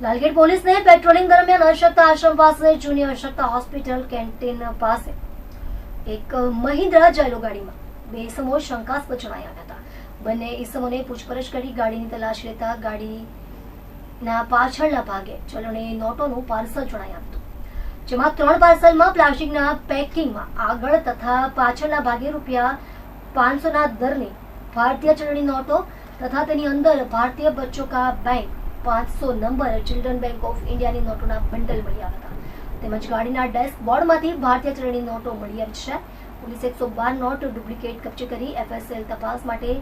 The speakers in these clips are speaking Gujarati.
લાલગેટ પોલીસને પેટ્રોલિંગ દરમિયાન અશક્ત આશ્રમ પાસે જૂની અશક્ત હોસ્પિટલ કેન્ટીન પાસે એક મહિન્દ્રા જાયલો ગાડીમાં બે ઇસમો શંકાસ્પદ જણાયા હતા. બંને ઇસમોને પૂછપરછ કરી ગાડીની તલાશ લેતા ગાડીના પાછળના ભાગે ચલણી નોટોનું પાર્સલ જણાયું હતું. જેમાં ત્રણ પાર્સલમાં પ્લાસ્ટિકના પેકિંગમાં આગળ તથા પાછળના ભાગે રૂપિયા પાંચસોના દરની ભારતીય ચલણી નોટો તથા તેની અંદર ભારતીય બચ્ચો કા બેંક પાંચસો નંબર ચિલ્ડ્રન બેંક ઓફ ઇન્ડિયાની નોટોના બંડલ મળ્યા હતા. તેમજ ગાડીના ડેશબોર્ડમાંથી ભારતીય ચલણી નોટો મળી આવી છે. પોલીસે એકસો બાર નોટ ડુપ્લિકેટ કબજે કરી એફએસએલ તપાસ માટે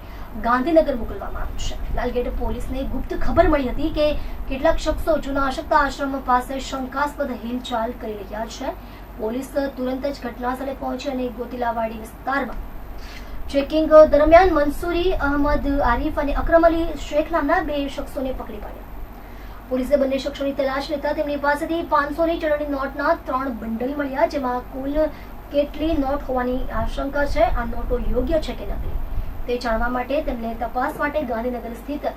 ગાંધીનગર મોકલવામાં આવ્યું છે. લાલગેટ પોલીસને ગુપ્ત ખબર મળી હતી કે કેટલાક શખ્સો જૂના અશક્ત આશ્રમ પાસે શંકાસ્પદ હિલચાલ કરી રહ્યા છે. પોલીસ તુરંત જ ઘટના સ્થળે પહોંચી અને ગોતિલાવાડી વિસ્તારમાં ચેકિંગ દરમિયાન મંસૂરી, અહમદ, આરીફ અને અક્રમ અલી શેખ નામના બે શખ્સોને પકડી પાડ્યા. પોલીસે બંને શખ્સોની તલાશ લેતા તેમની પાસેથી પાંચસોની ચલણી નોટના ત્રણ બંડલ મળ્યા, જેમાં કુલ કેટલી નોટ હોવાની આશંકા છે, આ નોટો યોગ્ય છે કે નકલી તે જાણવા માટે તેમને તપાસ માટે ગાંધીનગર સ્થિત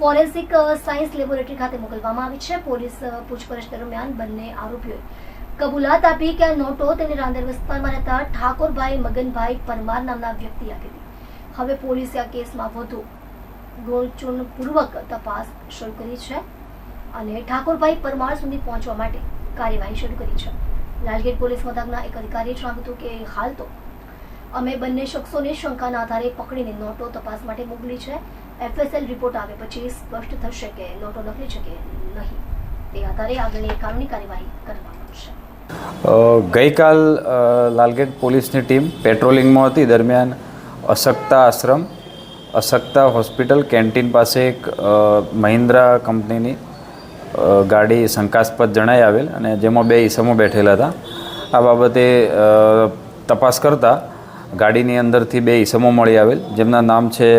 ફોરેન્સિક સાયન્સ લેબોરેટરી ખાતે મોકલવામાં આવી છે. પોલીસ પૂછપરછ દરમિયાન બંને આરોપીઓએ કબૂલાત આપી કે આ નોટો તેને રાંદેર વિસ્તારમાં રહેતા ઠાકોરભાઈ મગનભાઈ પરમાર નામના વ્યક્તિ આપી હતી હવે પોલીસે આ કેસમાં વધુ ગુણચૂર્ણપૂર્વક તપાસ શરૂ કરી છે અને ઠાકોરભાઈ પરમાર સુધી પહોંચવા માટે કાર્યવાહી શરૂ કરી છે. લાલગેટ પોલીસ મથકના એક અધિકારીએ જણાવ્યું હતું કે હાલ તો અમે બંને શખ્સોને શંકાના આધારે પકડીને નોટો તપાસ માટે મોકલી છે. એફએસએલ રિપોર્ટ આવે પછી સ્પષ્ટ થશે કે નોટો નકલી છે કે નહીં. ગઈકાલ લાલગેટ પોલીસની ટીમ પેટ્રોલિંગમાં હતી. દરમિયાન અશક્તા આશ્રમ, અશક્તા હોસ્પિટલ કેન્ટીન પાસે એક મહિન્દ્રા કંપનીની ગાડી શંકાસ્પદ જણાઈ આવેલ અને જેમાં બે ઈસમો બેઠેલા હતા. આ બાબતે તપાસ કરતા ગાડીની અંદરથી બે ઈસમો મળી આવેલ. જેમના નામ છે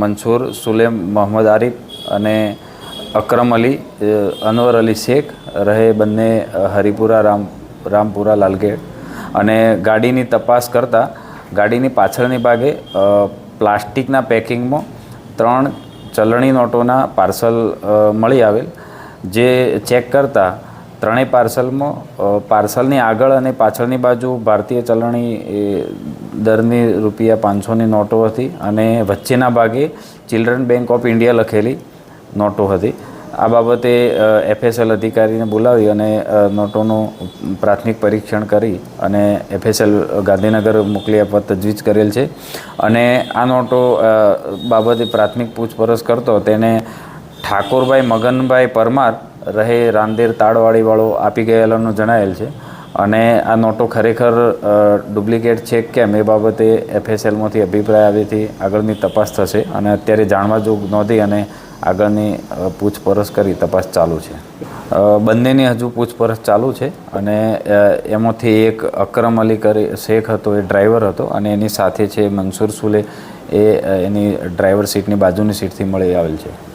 મંસૂર, સુલેમ, મોહમ્મદ આરિફ અને અકરમ અલી અનવર અલી શેખ રહે બંને હરિપુરા, રામ, રામપુરા, લાલગેટ. અને ગાડીની તપાસ કરતાં ગાડીની પાછળની ભાગે પ્લાસ્ટિકના પેકિંગમાં ત્રણ ચલણી નોટોના પાર્સલ મળી આવેલ, જે ચેક કરતાં ત્રણેય પાર્સલમાં પાર્સલની આગળ અને પાછળની બાજુ ભારતીય ચલણી દરની રૂપિયા પાંચસોની નોટો હતી અને વચ્ચેના ભાગે ચિલ્ડ્રન બેંક ઓફ ઇન્ડિયા લખેલી નોટો હતી. આ બાબતે એફએસએલ અધિકારીને બોલાવી અને નોટોનું પ્રાથમિક પરીક્ષણ કરી અને એફએસએલ ગાંધીનગર મોકલી આપવા તજવીજ કરેલ છે. અને આ નોટો બાબતે પ્રાથમિક પૂછપરછ કરતો તેને ઠાકોરભાઈ મગનભાઈ પરમાર રહે રાંદેર તાળવાડીવાળો આપી ગયેલાનું જણાયેલ છે. અને આ નોટો ખરેખર ડુપ્લિકેટ છે કેમ એ બાબતે એફએસએલમાંથી અભિપ્રાય આવ્યાથી આગળની તપાસ થશે અને અત્યારે જાણવા જોગ નોંધી અને આગળની પૂછપરછ કરી, તપાસ ચાલુ છે. બંનેની હજુ પૂછપરછ ચાલુ છે અને એમાંથી એક અકરમ અલી કરી, શેખ હતો, એ ડ્રાઈવર હતો અને એની સાથે છે મનસુર સુલે, એ એની ડ્રાઈવર સીટની બાજુની સીટથી મળી આવેલ છે.